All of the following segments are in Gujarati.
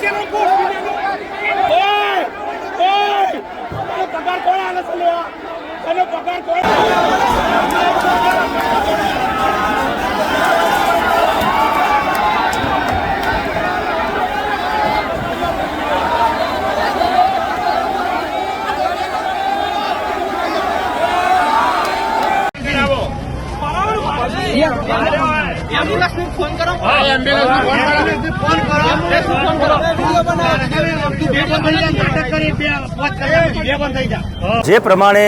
¡Vamos a pagar con él! ¡Vamos a pagar con él! જે પ્રમાણે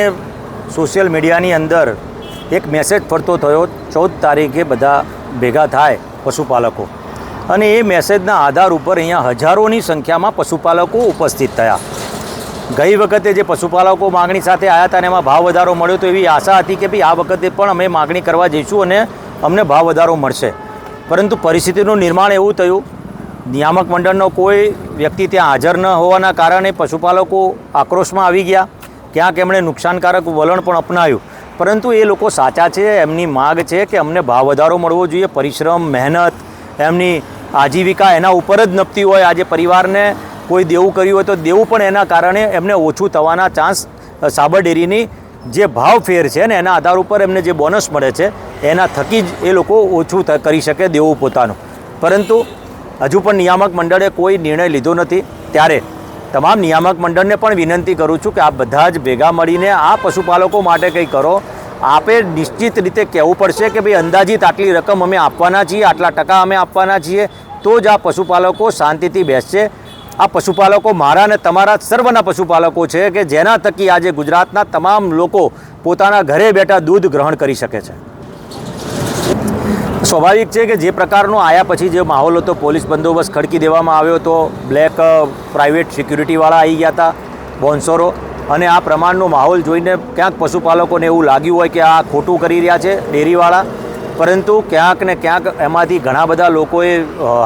સોશિયલ મીડિયાની અંદર એક મેસેજ ફરતો થયો ચૌદ તારીખે બધા ભેગા થાય પશુપાલકો. અને એ મેસેજના આધાર ઉપર અહીંયા હજારોની સંખ્યામાં પશુપાલકો ઉપસ્થિત થયા. ગઈ વખતે જે પશુપાલકો માગણી સાથે આવ્યા હતા અને એમાં ભાવ વધારો મળ્યો તો એવી આશા હતી કે ભાઈ આ વખતે પણ અમે માગણી કરવા જઈશું અને અમને ભાવ વધારો મળશે. પરંતુ પરિસ્થિતિનું નિર્માણ એવું થયું, નિયામક મંડળનો કોઈ વ્યક્તિ ત્યાં હાજર ન હોવાના કારણે પશુપાલકો આક્રોશમાં આવી ગયા. ક્યાંક એમણે નુકસાનકારક વલણ પણ અપનાવ્યું. પરંતુ એ લોકો સાચા છે, એમની માગ છે કે અમને ભાવ વધારો મળવો જોઈએ, પરિશ્રમ, મહેનત, એમની આજીવિકા એના ઉપર જ નપતી હોય. આજે પરિવારને કોઈ દેવું કર્યું હોય તો દેવું પણ એના કારણે એમને ઓછું થવાના ચાન્સ સાબર ડેરીની જે ભાવ ફેર છે ને એના આધાર ઉપર એમને જે બોનસ મળે છે, એના થકી જ એ લોકો ઓછું કરી શકે દેવું પોતાનું. પરંતુ હજુ પણ નિયામક મંડળે કોઈ નિર્ણય લીધો નથી. ત્યારે તમામ નિયામક મંડળને પણ વિનંતી કરું છું કે આ બધા જ ભેગા મળીને આ પશુપાલકો માટે કંઈ કરો. આપે નિશ્ચિત રીતે કહેવું પડશે કે ભાઈ અંદાજિત આટલી રકમ અમે આપવાના છીએ, આટલા ટકા અમે આપવાના છીએ, તો જ આ પશુપાલકો શાંતિથી બેસશે. આ પશુપાલકો મારા અને તમારા સર્વના પશુપાલકો છે કે જેના થકી આજે ગુજરાતના તમામ લોકો પોતાના ઘરે બેઠા દૂધ ગ્રહણ કરી શકે છે. સ્વાભાવિક છે કે જે પ્રકારનો આયા પછી જે માહોલ હતો, પોલીસ બંદોબસ્ત ખડકી દેવામાં આવ્યો હતો બ્લેક પ્રાઇવેટ સિક્યુરિટીવાળા આવી ગયા હતા બોન્સરો. અને આ પ્રમાણનો માહોલ જોઈને ક્યાંક પશુપાલકોને એવું લાગ્યું હોય કે આ ખોટું કરી રહ્યા છે ડેરીવાળા. પરંતુ ક્યાંક ને ક્યાંક એમાંથી ઘણા બધા લોકોએ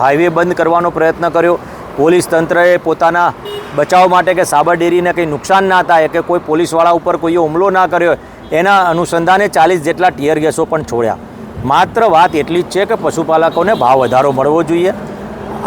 હાઈવે બંધ કરવાનો પ્રયત્ન કર્યો. પોલીસ તંત્રએ પોતાના બચાવ માટે કે સાબર ડેરીને કંઈ નુકસાન ના થાય કે કોઈ પોલીસવાળા ઉપર કોઈએ હુમલો ના કર્યો એના અનુસંધાને ચાલીસ જેટલા ટીયર ગેસો પણ છોડ્યા. માત્ર વાત એટલી જ છે કે પશુપાલકોને ભાવ વધારો મળવો જોઈએ.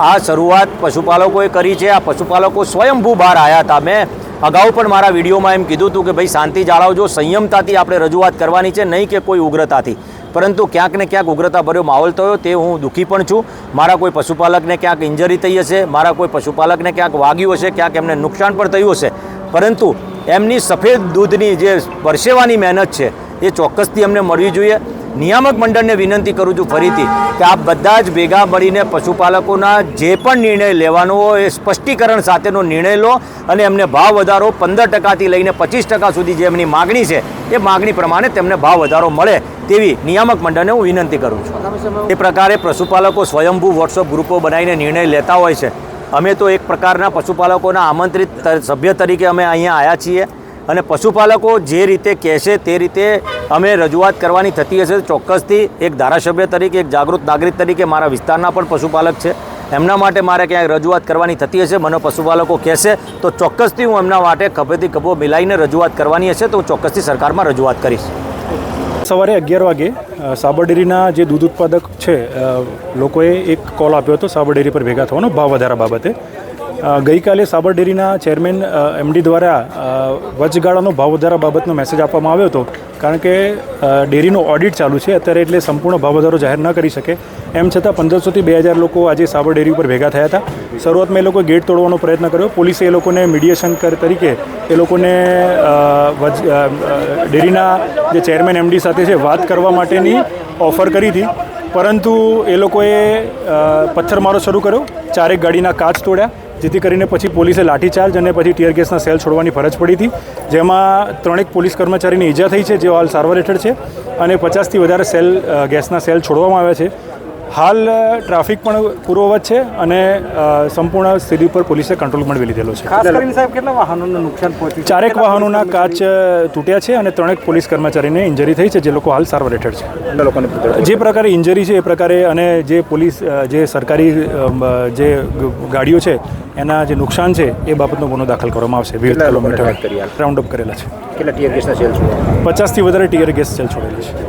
આ શરૂઆત પશુપાલકોએ કરી છે. આ પશુપાલકો સ્વયંભૂ બહાર આવ્યા હતા. મેં અગાઉ પણ મારા વિડીયોમાં એમ કીધું હતું કે ભાઈ શાંતિ જાળવજો. સંયમતાથી આપણે રજૂઆત કરવાની છે, નહીં કે કોઈ ઉગ્રતાથી. પરંતુ ક્યાંક ને ક્યાંક ઉગ્રતા ભર્યો માહોલ થયો, તે હું દુઃખી પણ છું. મારા કોઈ પશુપાલકને ક્યાંક ઇન્જરી થઈ હશે, મારા કોઈ પશુપાલકને ક્યાંક વાગ્યું હશે, ક્યાંક એમને નુકસાન પણ થયું હશે. પરંતુ એમની સફેદ દૂધની જે પરસેવાની મહેનત છે, એ ચોક્કસથી અમને મળવી જોઈએ. નિયામક મંડળને વિનંતી કરું છું ફરીથી કે આપ બધા જ ભેગા મળીને પશુપાલકોના જે પણ નિર્ણય લેવાનો હોય એ સ્પષ્ટીકરણ સાથેનો નિર્ણય લો અને એમને ભાવ વધારો પંદર ટકાથી લઈને પચીસ ટકા સુધી જે એમની માગણી છે, એ માગણી પ્રમાણે તેમને ભાવ વધારો મળે તેવી નિયામક મંડળને હું વિનંતી કરું છું. એ પ્રકારે પશુપાલકો સ્વયંભૂ વોટ્સઅપ ગ્રુપો બનાવીને નિર્ણય લેતા હોય છે. અમે તો એક પ્રકારના પશુપાલકોના આમંત્રિત સભ્ય તરીકે અમે અહીંયા આવ્યા છીએ. અને પશુપાલકો જે રીતે કહેશે તે રીતે અમે રજૂઆત કરવાની થતી હશે. ચોક્કસથી એક ધારાસભ્ય તરીકે, એક જાગૃત નાગરિક તરીકે મારા વિસ્તારના પણ પશુપાલક છે. એમના માટે મારે ક્યાંય રજૂઆત કરવાની થતી હશે. મને પશુપાલકો કહેશે તો ચોક્કસથી હું એમના માટે ખભેથી ખભો મિલાઈને રજૂઆત કરવાની હશે તો હું ચોક્કસથી સરકારમાં રજૂઆત કરીશ. સવારે અગિયાર વાગે સાબરડેરીના જે દૂધ ઉત્પાદક છે લોકોએ એક કોલ આપ્યો હતો, સાબરડેરી પર ભેગા થવાનો ભાવ વધારા બાબતે. ગઈકાલે સાબર ડેરીના ચેરમેન એમડી દ્વારા વચગાળાનો ભાવ વધારા બાબતનો મેસેજ આપવામાં આવ્યો હતો. કારણ કે ડેરીનો ઓડિટ ચાલુ છે, અત્યારે એટલે સંપૂર્ણ ભાવ વધારો જાહેર ન કરી શકે. એમ છતાં પંદરસોથી બે હજાર લોકો આજે સાબર ડેરી ઉપર ભેગા થયા હતા. શરૂઆતમાં એ લોકોએ ગેટ તોડવાનો પ્રયત્ન કર્યો. પોલીસે એ લોકોને મીડિયેશન તરીકે એ લોકોને ડેરીના જે ચેરમેન, એમડી સાથે છે વાત કરવા માટેની ઓફર કરી હતી. પરંતુ એ લોકોએ પથ્થરમારો શરૂ કર્યો. ચારેક ગાડીના કાચ તોડ્યા. જેથી કરીને પછી પોલીસે લાઠીચાર્જ અને પછી ટીયર ગેસના સેલ છોડવાની ફરજ પડી હતી જેમાં ત્રણેક પોલીસ કર્મચારીની ઈજા થઈ છે જેઓ હાલ સારવાર હેઠળ છે અને પચાસથી વધારે સેલ ગેસના સેલ છોડવામાં આવ્યા છે. હાલ ટ્રાફિક પણ પૂર્વવત છે અને સંપૂર્ણ સ્થિતિ પર પોલીસે કંટ્રોલ પણ લીધેલો છે. ખાસ કરીને સાહેબ કેટલા વાહનોને નુકસાન પહોંચ્યું ચારેક વાહનોના કાચ તૂટ્યા છે અને ત્રણેક પોલીસ કર્મચારીને ઇન્જરી થઈ છે જે લોકો હાલ સારવાર હેઠળ છે. જે પ્રકારે ઇન્જરી છે એ પ્રકારે અને જે પોલીસ જે સરકારી જે ગાડીઓ છે એના જે નુકસાન છે એ બાબતનો ગુનો દાખલ કરવામાં આવશે. લોકોને કિલોમીટર? રાઉન્ડ અપ કરેલા છે. કેટલા ટીયર ગેસના સેલ પચાસથી વધારે ટીયર ગેસ સેલ છોડેલા છે.